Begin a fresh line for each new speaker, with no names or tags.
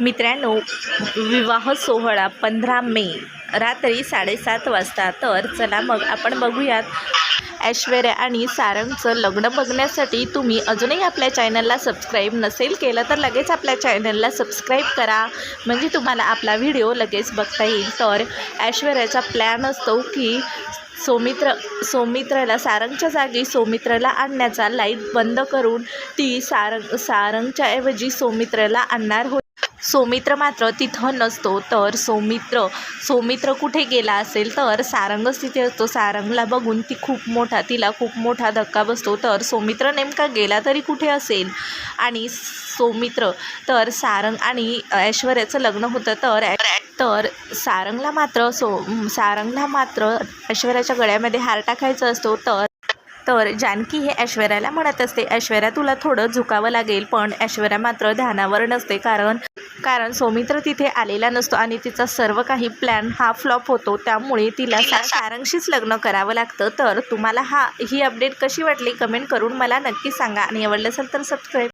मित्रांनो विवाह सोहळा पंधरा मे रात्री साडेसात वाजता. तर चला मग आपण बघूयात. ऐश्वर्या आणि सारंगचं लग्न बघण्यासाठी तुम्ही अजूनही आपल्या चॅनलला सबस्क्राईब नसेल केलं तर लगेच आपल्या चॅनलला सबस्क्राईब करा. म्हणजे तुम्हाला आपला व्हिडिओ लगेच बघता येईल. तर ऐश्वर्याचा प्लॅन असतो की सौमित्र सौमित्रला सारंगच्या जागी सौमित्रला आणण्याचा लाइट बंद करून ती सारंग सारंगच्या ऐवजी सौमित्रला आणणार हो सौमित्र मात्र तिथं नसतो. तर सौमित्र सौमित्र कुठे गेला असेल तर सारंगच तिथे असतो. सारंगला बघून ती खूप मोठा तिला खूप मोठा धक्का बसतो. तर सौमित्र नेमका गेला तरी कुठे असेल? आणि सौमित्र तर सारंग आणि ऐश्वर्याचं लग्न होतं. तर तर सारंगला मात्र सो सारंगला मात्र ऐश्वर्याच्या गळ्यामध्ये हार टाकायचा असतो. तर तर जानकी हे ऐश्वर्याला म्हणत असते ऐश्वर्या तुला थोडं झुकावं लागेल पण ऐश्वर्या मात्र ध्यानावर नसते. कारण कारण सौमित्र तिथे आलेला नसतो आणि तिचा सर्व काही प्लॅन हा फ्लॉप होतो. त्यामुळे तिला सारंगशीच लग्न करावं लागतं. तर तुम्हाला हा ही अपडेट कशी वाटली? कमेंट करून मला नक्की सांगा. आणि आवडलं असेल तर सबस्क्राईब